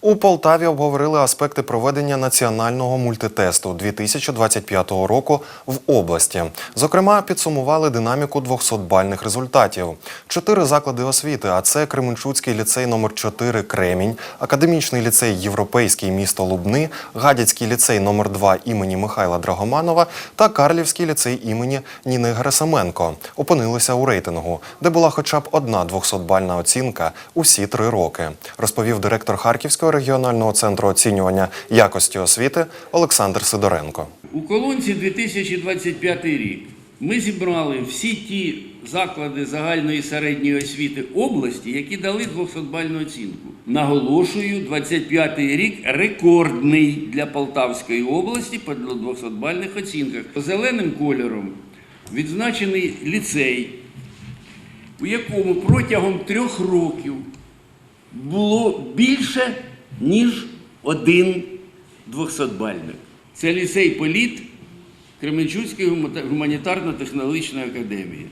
У Полтаві обговорили аспекти проведення національного мультитесту 2025 року в області. Зокрема, підсумували динаміку 200-бальних результатів. Чотири заклади освіти, а це Кременчуцький ліцей номер 4 Кремінь, Академічний ліцей Європейський місто Лубни, Гадяцький ліцей номер 2 імені Михайла Драгоманова та Карлівський ліцей імені Ніни Герасименко опинилися у рейтингу, де була хоча б одна 200-бальна оцінка усі три роки, розповів директор Харківського регіонального центру оцінювання якості освіти Олександр Сидоренко. У колонці 2025 рік ми зібрали всі ті заклади загальної середньої освіти області, які дали 200-бальну оцінку. Наголошую, 25 рік рекордний для Полтавської області по 200-бальних оцінках. Зеленим кольором відзначений ліцей, у якому протягом трьох років було більше, ніж один 200-бальник. Це ліцей Політ Кременчуцької гуманітарно-технологічної академії.